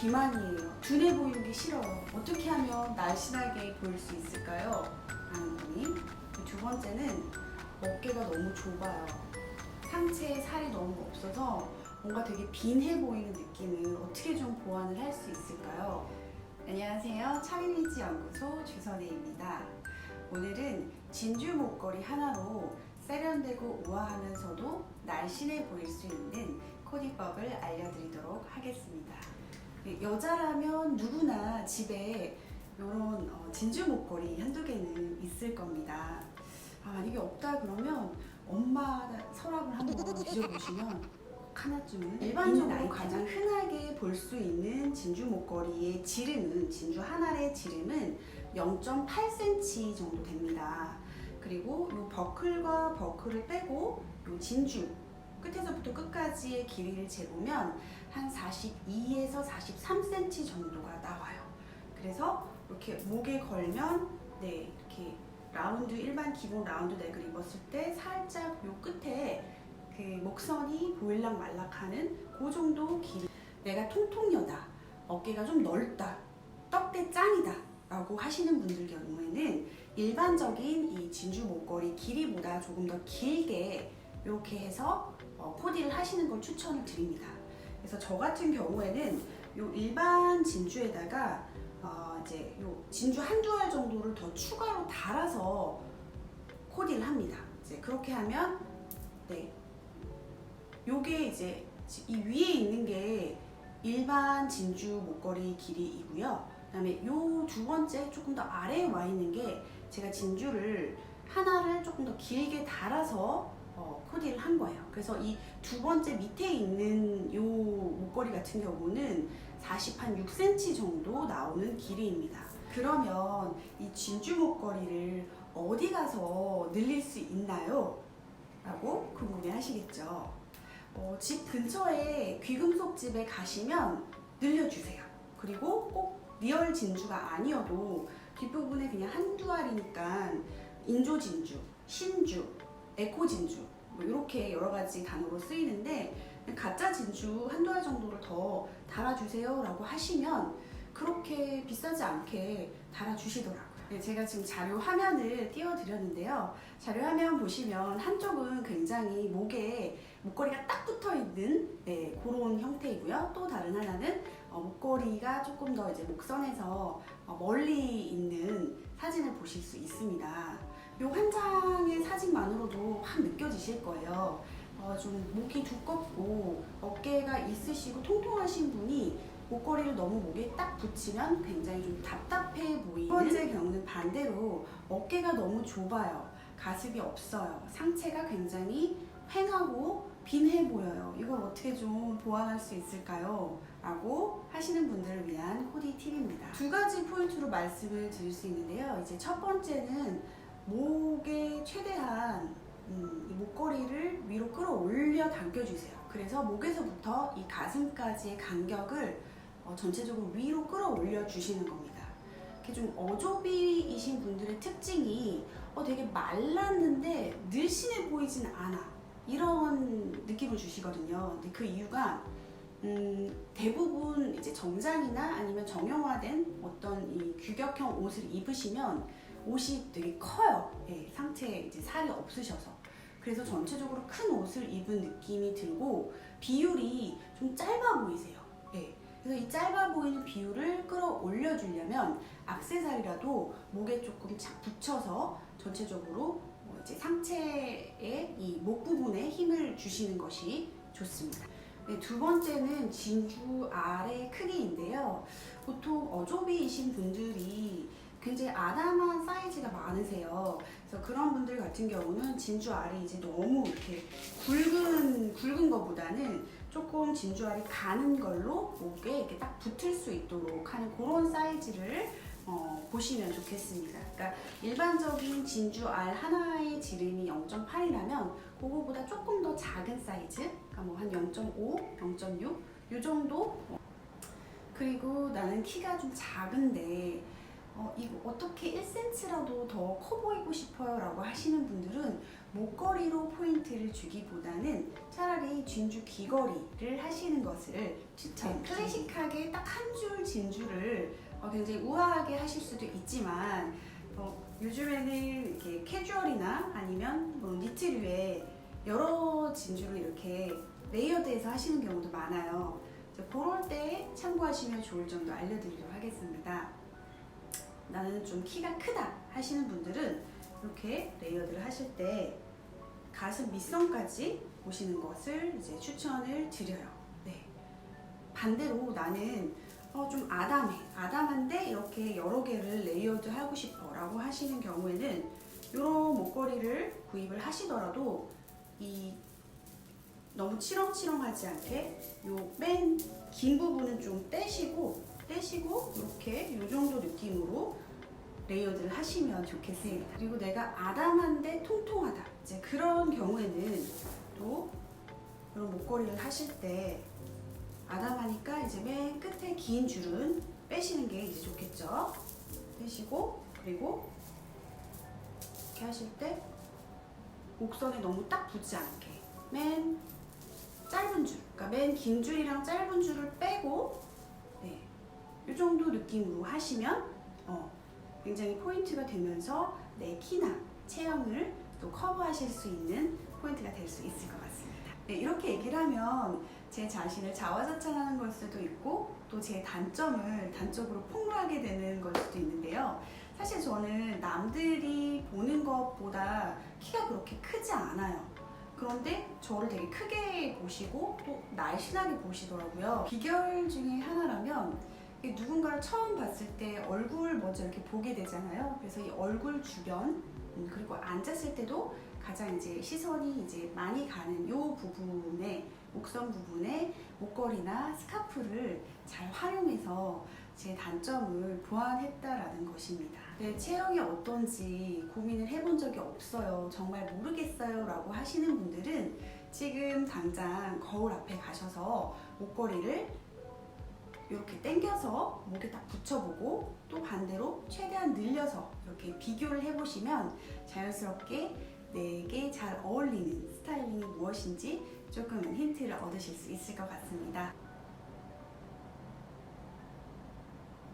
비만이에요. 둔해 보이기 싫어요. 어떻게 하면 날씬하게 보일 수 있을까요? 라는 고민. 두 번째는 어깨가 너무 좁아요. 상체에 살이 너무 없어서 뭔가 되게 빈해 보이는 느낌을 어떻게 좀 보완을 할 수 있을까요? 안녕하세요. 차리니지 연구소 주선혜입니다. 오늘은 진주 목걸이 하나로 세련되고 우아하면서도 날씬해 보일 수 있는 코디법을 알려드리도록 하겠습니다. 네, 여자라면 누구나 집에 이런 진주 목걸이 한두 개는 있을 겁니다. 아, 만약에 없다 그러면 엄마 서랍을 한번 뒤져보시면 꼭 하나쯤은 일반적으로 가장 흔하게 볼 수 있는 진주 목걸이의 지름은 진주 한 알의 지름은 0.8cm 정도 됩니다. 그리고 이 버클과 버클을 빼고 이 진주 끝에서부터 끝까지의 길이를 재보면 한 42에서 43cm 정도가 나와요. 그래서 이렇게 목에 걸면 네 이렇게 라운드 일반 기본 라운드 넥을 입었을 때 살짝 요 끝에 그 목선이 보일락 말락하는 그 정도 길이 내가 통통여다. 어깨가 좀 넓다. 떡대 짱이다. 라고 하시는 분들 경우에는 일반적인 이 진주 목걸이 길이보다 조금 더 길게 이렇게 해서 어, 코디를 하시는 걸 추천을 드립니다. 그래서 저 같은 경우에는 요 일반 진주에다가 어, 이제 요 진주 한두 알 정도를 더 추가로 달아서 코디를 합니다. 이제 그렇게 하면 네 요게 이제 이 위에 있는 게 일반 진주 목걸이 길이이고요. 그다음에 요 두 번째 조금 더 아래에 와 있는 게 제가 진주를 하나를 조금 더 길게 달아서 어, 코디를 한 거예요. 그래서 이 두 번째 밑에 있는 요 목걸이 같은 경우는 40한 6cm 정도 나오는 길이입니다. 그러면 이 진주 목걸이를 어디 가서 늘릴 수 있나요? 라고 궁금해 하시겠죠. 어, 집 근처에 귀금속 집에 가시면 늘려주세요. 그리고 꼭 리얼 진주가 아니어도 뒷부분에 그냥 한두 알이니까 인조 진주, 신주, 에코 진주 뭐 이렇게 여러 가지 단어로 쓰이는데 가짜 진주 한두 알 정도를 더 달아주세요라고 하시면 그렇게 비싸지 않게 달아주시더라고요. 네, 제가 지금 자료 화면을 띄워드렸는데요. 자료 화면 보시면 한쪽은 굉장히 목에 목걸이가 딱 붙어 있는 네, 그런 형태이고요. 또 다른 하나는 어, 목걸이가 조금 더 이제 목선에서 어, 멀리 있는 사진을 보실 수 있습니다. 이한 장의 사진만으로도 확 느껴지실 거예요. 어, 좀 목이 두껍고 어깨가 있으시고 통통하신 분이 목걸이를 너무 목에 딱 붙이면 굉장히 좀 답답해 보이는 두 번째 경우는 반대로 어깨가 너무 좁아요. 가슴이 없어요. 상체가 굉장히 횡하고 빈해 보여요. 이걸 어떻게 좀 보완할 수 있을까요? 라고 하시는 분들을 위한 코디 팁입니다. 두 가지 포인트로 말씀을 드릴 수 있는데요. 이제 첫 번째는 목에 최대한 음, 이 목걸이를 위로 끌어올려 당겨주세요. 그래서 목에서부터 이 가슴까지의 간격을 어, 전체적으로 위로 끌어올려 주시는 겁니다. 이렇게 좀 어조비이신 분들의 특징이 어, 되게 말랐는데 늘씬해 보이진 않아. 이런 느낌을 주시거든요. 근데 그 이유가 음, 대부분 이제 정장이나 아니면 정형화된 어떤 이 규격형 옷을 입으시면 옷이 되게 커요. 예, 상체에 이제 살이 없으셔서. 그래서 전체적으로 큰 옷을 입은 느낌이 들고 비율이 좀 짧아 보이세요. 예. 그래서 이 짧아 보이는 비율을 끌어올려 주려면 악세사리라도 목에 조금 착 붙여서 전체적으로 뭐 이제 상체의 이 목 부분에 힘을 주시는 것이 좋습니다. 네, 두 번째는 진주 알의 크기인데요. 보통 어조비이신 분들이 굉장히 아담한 사이즈가 많으세요. 그래서 그런 분들 같은 경우는 진주 알이 이제 너무 이렇게 굵은 굵은 것보다는 조금 진주 알이 가는 걸로 목에 이렇게 딱 붙을 수 있도록 하는 그런 사이즈를 어, 보시면 좋겠습니다. 그러니까 일반적인 진주 알 하나의 지름이 0.8이라면 그거보다 조금 더 작은 사이즈, 그러니까 뭐 한 0.5, 0.6 이 정도. 그리고 나는 키가 좀 작은데 어, 이거 어떻게 1cm라도 더 커 보이고 싶어요 라고 하시는 분들은 목걸이로 포인트를 주기보다는 차라리 진주 귀걸이를 하시는 것을 추천. 클래식하게 딱 한 줄 진주를 어, 굉장히 우아하게 하실 수도 있지만 어, 요즘에는 이렇게 캐주얼이나 아니면 뭐 니트류에 여러 진주를 이렇게 레이어드해서 하시는 경우도 많아요. 그럴 때 참고하시면 좋을 점도 알려드리도록 하겠습니다. 나는 좀 키가 크다 하시는 분들은 이렇게 레이어드를 하실 때 가슴 밑선까지 보시는 것을 이제 추천을 드려요. 네. 반대로 나는 어, 좀 아담해. 아담한데 이렇게 여러 개를 레이어드 하고 싶어 라고 하시는 경우에는 이런 목걸이를 구입을 하시더라도 이 너무 치렁치렁하지 않게 요 맨 긴 부분은 좀 떼시고 떼시고 이렇게 요 정도 느낌으로 레이어드를 하시면 좋겠습니다. 그리고 내가 아담한데 통통하다. 이제 그런 경우에는 또 이런 목걸이를 하실 때 아담하니까 이제 맨 끝에 긴 줄은 빼시는 게 이제 좋겠죠. 빼시고 그리고 이렇게 하실 때 곡선에 너무 딱 붙지 않게 맨 짧은 줄, 그러니까 맨 긴 줄이랑 짧은 줄을 빼고 네, 이 정도 느낌으로 하시면 어, 굉장히 포인트가 되면서 내 키나 체형을 또 커버하실 수 있는 포인트가 될 수 있을 것 같습니다. 네, 이렇게 얘기를 하면 제 자신을 자화자찬하는 걸 수도 있고 또 제 단점을 단적으로 폭로하게 되는 걸 수도 있는데요. 사실 저는 남들이 보는 것보다 키가 그렇게 크지 않아요. 그런데 저를 되게 크게 보시고 또 날씬하게 보시더라고요. 비결 중에 하나라면 누군가를 처음 봤을 때 얼굴 먼저 이렇게 보게 되잖아요. 그래서 이 얼굴 주변 음, 그리고 앉았을 때도 가장 이제 시선이 이제 많이 가는 요 부분에 목선 부분에 목걸이나 스카프를 잘 활용해서 제 단점을 보완했다라는 것입니다. 내 체형이 어떤지 고민을 해본 적이 없어요. 정말 모르겠어요. 라고 하시는 분들은 지금 당장 거울 앞에 가셔서 목걸이를 이렇게 당겨서 목에 딱 붙여보고 또 반대로 최대한 늘려서 이렇게 비교를 해보시면 자연스럽게 내게 잘 어울리는 스타일링이 무엇인지 조금은 힌트를 얻으실 수 있을 것 같습니다.